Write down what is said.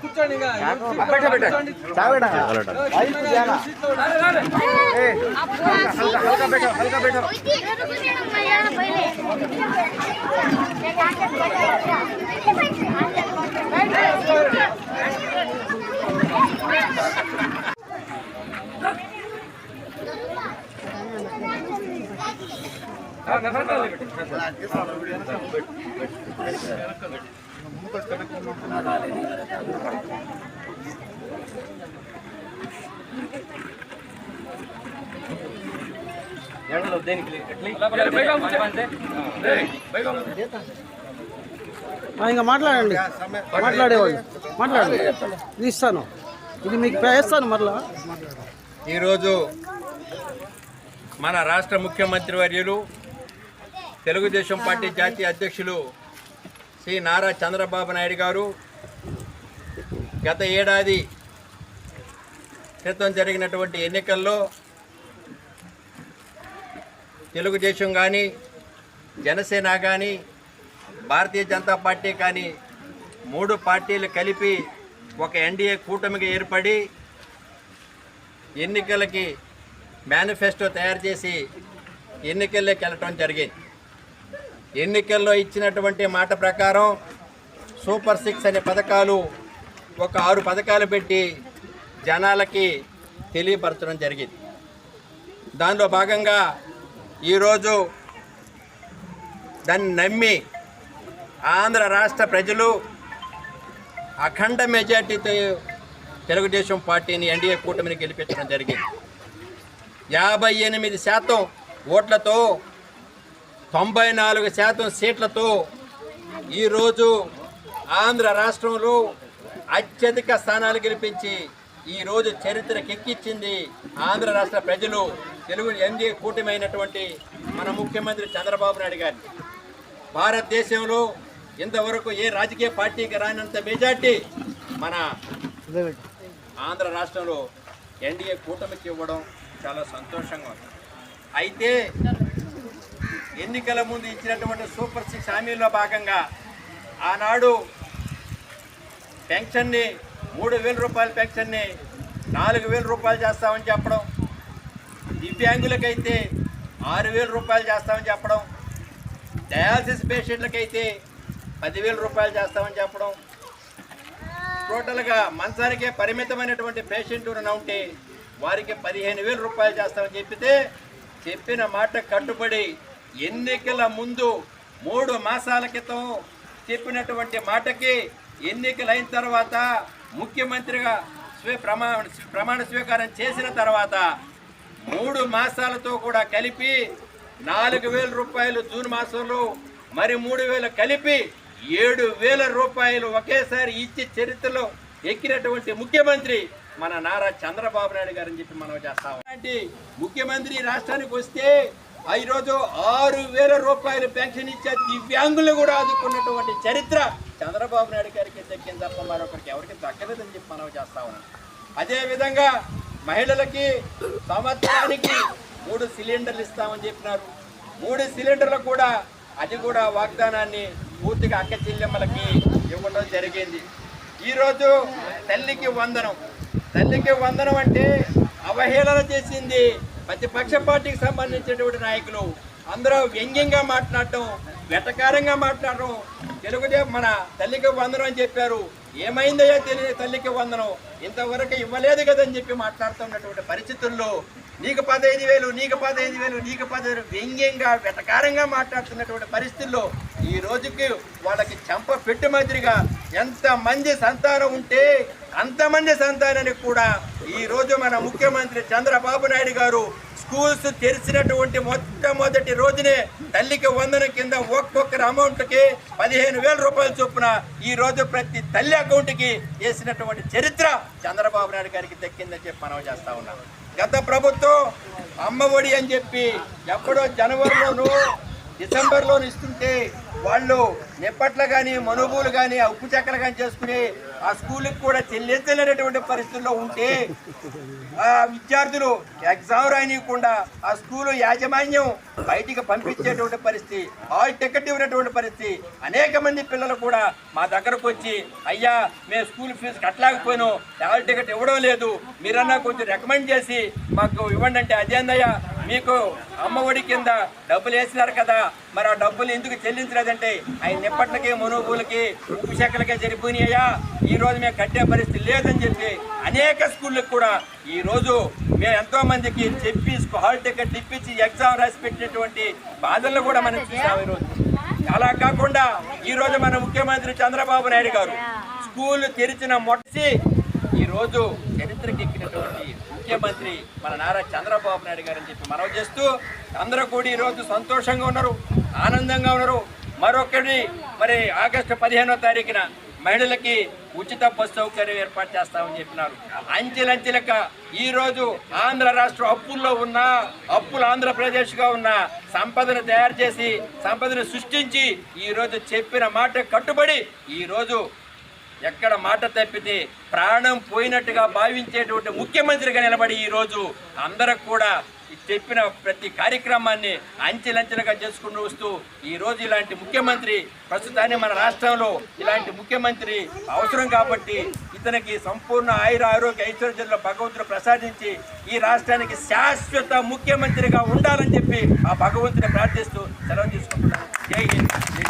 కూర్చోండి. ఇంకా. దేనికి ఇంకా మాట్లాడండి. మాట్లాడేవాళ్ళు. మాట్లాడండి. ఇది ఇస్తాను. ఇది మీకు వేస్తాను మరలా. ఈరోజు మన రాష్ట్ర ముఖ్యమంత్రి వర్యులు తెలుగుదేశం పార్టీ జాతీయ అధ్యక్షులు శ్రీ నారా చంద్రబాబు నాయుడు గారు గత ఏడాది క్రితం జరిగినటువంటి ఎన్నికల్లో తెలుగుదేశం కానీ జనసేన కానీ భారతీయ జనతా పార్టీ కానీ మూడు పార్టీలు కలిపి ఒక ఎన్డీఏ కూటమికి ఏర్పడి ఎన్నికలకి మేనిఫెస్టో తయారు చేసి ఎన్నికల్లోకి వెళ్ళటం జరిగింది. ఎన్నికల్లో ఇచ్చినటువంటి మాట ప్రకారం సూపర్ సిక్స్ అనే పథకాలు ఒక ఆరు పథకాలు పెట్టి జనాలకి తెలియపరచడం జరిగింది. దానిలో భాగంగా ఈరోజు దాన్ని నమ్మి ఆంధ్ర రాష్ట్ర ప్రజలు అఖండ మెజార్టీతో తెలుగుదేశం పార్టీని ఎన్డీఏ కూటమిని గెలిపించడం జరిగింది. యాభై ఎనిమిది శాతం ఓట్లతో తొంభై నాలుగు శాతం సీట్లతో ఈరోజు ఆంధ్ర రాష్ట్రంలో అత్యధిక స్థానాలు గెలిపించి ఈరోజు చరిత్రకు ఎక్కించింది ఆంధ్ర రాష్ట్ర ప్రజలు తెలుగు ఎన్డీఏ కూటమైనటువంటి మన ముఖ్యమంత్రి చంద్రబాబు నాయుడు గారిని. భారతదేశంలో ఇంతవరకు ఏ రాజకీయ పార్టీకి రానంత మెజార్టీ మన ఆంధ్ర రాష్ట్రంలో ఎన్డీఏ కూటమికి ఇవ్వడం చాలా సంతోషంగా ఉంది. అయితే ఎన్నికల ముందు ఇచ్చినటువంటి సూపర్ సిక్స్ హామీల్లో భాగంగా ఆనాడు పెన్షన్ని మూడు వేల రూపాయల పెన్షన్ని నాలుగు వేల రూపాయలు చేస్తామని చెప్పడం దివ్యాంగులకైతే ఆరు వేల రూపాయలు చేస్తామని చెప్పడం డయాలసిస్ పేషెంట్లకైతే పదివేల రూపాయలు చేస్తామని చెప్పడం టోటల్గా మంచానికే పరిమితమైనటువంటి పేషెంట్ ఉన్న ఉంటే వారికి పదిహేను వేల రూపాయలు చేస్తామని చెప్పితే చెప్పిన మాట కట్టుబడి ఎన్నికల ముందు మూడు మాసాల క్రితం చెప్పినటువంటి మాటకి ఎన్నికలు అయిన తర్వాత ముఖ్యమంత్రిగా స్వీ ప్రమాణ ప్రమాణ స్వీకారం చేసిన తర్వాత మూడు మాసాలతో కూడా కలిపి నాలుగు వేల రూపాయలు జూన్ మాసంలో మరి మూడు వేలు కలిపి ఏడు వేల రూపాయలు ఒకేసారి ఇచ్చి చరిత్రలో ఎక్కినటువంటి ముఖ్యమంత్రి మన నారా చంద్రబాబు నాయుడు గారని చెప్పి మనం చేస్తాం. ముఖ్యమంత్రి రాష్ట్రానికి వస్తే ఈరోజు ఆరు వేల రూపాయలు పెన్షన్ ఇచ్చే దివ్యాంగులు కూడా ఆదుకున్నటువంటి చరిత్ర చంద్రబాబు నాయుడు గారికి దక్కింది తప్ప మరొకరికి ఎవరికి దక్కలేదని చెప్పి మనం చేస్తా ఉన్నాం. అదేవిధంగా మహిళలకి సంవత్సరానికి మూడు సిలిండర్లు ఇస్తామని చెప్పినారు. మూడు సిలిండర్లు కూడా అది కూడా వాగ్దానాన్ని పూర్తిగా అక్క చెల్లెమ్మలకి ఇవ్వడం జరిగింది. ఈరోజు తల్లికి వందనం. తల్లికి వందనం అంటే అవహేళన చేసింది ప్రతిపక్ష పార్టీకి సంబంధించినటువంటి నాయకులు అందరూ వ్యంగ్యంగా మాట్లాడటం వెటకారంగా మాట్లాడటం తెలుగుదే మన తల్లికి వందనం అని చెప్పారు. ఏమైందయో తెలియ తల్లికి వందనం? ఇంతవరకు ఇవ్వలేదు కదని చెప్పి మాట్లాడుతున్నటువంటి పరిస్థితుల్లో నీకు పదహైదు వేలు నీకు పదహైదు వేలు నీకు పదహైదు వ్యంగ్యంగా వెటకారంగా మాట్లాడుతున్నటువంటి పరిస్థితుల్లో ఈ రోజుకి వాళ్ళకి చెంప పెట్టు మాదిరిగా ఎంతమంది సంతానం ఉంటే అంతమంది సంతానానికి కూడా ఈ రోజు మన ముఖ్యమంత్రి చంద్రబాబు నాయుడు గారు స్కూల్స్ తెరిచినటువంటి మొట్టమొదటి రోజునే తల్లికి వందన కింద ఒక్కొక్కరి అమౌంట్కి పదిహేను వేల రూపాయల చొప్పున ఈ రోజు ప్రతి తల్లి అకౌంట్కి వేసినటువంటి చరిత్ర చంద్రబాబు నాయుడు గారికి దక్కిందని చెప్పి మనం చేస్తూ ఉన్నాం. గత ప్రభుత్వం అమ్మ ఒడి అని చెప్పి ఎప్పుడో జనవరిలోనూ డిసెంబర్లోను ఇస్తుంటే వాళ్ళు నిప్పట్లు కానీ మనుబులు కానీ ఉప్పు చెక్కలు కానీ చేసుకుని ఆ స్కూల్కి కూడా చెల్లించలేనటువంటి పరిస్థితుల్లో ఉంటే ఆ విద్యార్థులు ఎగ్జామ్ రాయనీయకుండా ఆ స్కూలు యాజమాన్యం బయటికి పంపించేటువంటి పరిస్థితి హాల్ టికెట్ ఇవ్వనటువంటి పరిస్థితి. అనేక మంది పిల్లలు కూడా మా దగ్గరకు వచ్చి అయ్యా మేము స్కూల్ ఫీజు కట్టలేకపోయినాం హాల్ టికెట్ ఇవ్వడం లేదు. మీరన్నా కొంచెం రికమెండ్ చేసి మాకు ఇవ్వండి అంటే అదేందయ్యా మీకు అమ్మఒడి కింద డబ్బులు వేసినారు కదా మరి ఆ డబ్బులు ఎందుకు చెల్లించలేదంటే ఆయన నిప్పట్లకి మునుగులకి ఉప్పు చెక్కలకే సరిపోయినాయా ఈ రోజు మేము కట్టే పరిస్థితి లేదని చెప్పి అనేక స్కూళ్ళకి కూడా ఈ రోజు మేము ఎంతో మందికి చెప్పి హాల్ టికెట్ ఇప్పించి ఎగ్జామ్ రాసి పెట్టినటువంటి బాధలను కూడా మనం చూసాం ఈరోజు. అలా కాకుండా ఈ రోజు మన ముఖ్యమంత్రి చంద్రబాబు నాయుడు గారు స్కూల్ తెరిచిన మొట్టసి ఈ రోజు చరిత్రకి ఎక్కినటువంటి ముఖ్యమంత్రి మన నారా చంద్రబాబు నాయుడు గారు అని చెప్పి మనవి చేస్తూ అందరూ కూడా ఈ రోజు సంతోషంగా ఉన్నారు ఆనందంగా ఉన్నారు. మరొకటి మరి ఆగస్టు పదిహేనో తారీఖున మహిళలకి ఉచిత బస్సు సౌకర్యం ఏర్పాటు చేస్తామని చెప్పినారు. అంచెలంచెలక ఈరోజు ఆంధ్ర రాష్ట్రం అప్పుల్లో ఉన్న అప్పులు ఆంధ్రప్రదేశ్గా ఉన్న సంపదను తయారు చేసి సంపదను సృష్టించి ఈరోజు చెప్పిన మాట కట్టుబడి ఈరోజు ఎక్కడ మాట తప్పితే ప్రాణం పోయినట్టుగా భావించేటువంటి ముఖ్యమంత్రిగా నిలబడి ఈ రోజు అందరికి కూడా చెప్పిన ప్రతి కార్యక్రమాన్ని అంచెలంచెలుగా చేసుకుంటూ వస్తూ ఈ రోజు ఇలాంటి ముఖ్యమంత్రి ప్రస్తుతాన్ని మన రాష్ట్రంలో ఇలాంటి ముఖ్యమంత్రి అవసరం కాబట్టి ఇతనికి సంపూర్ణ ఆయుర ఆరోగ్య ఐశ్వర్యంలో భగవంతుడు ప్రసాదించి ఈ రాష్ట్రానికి శాశ్వత ముఖ్యమంత్రిగా ఉండాలని చెప్పి ఆ భగవంతుని ప్రార్థిస్తూ సెలవు తీసుకుంటున్నాను. జై హింద్. జై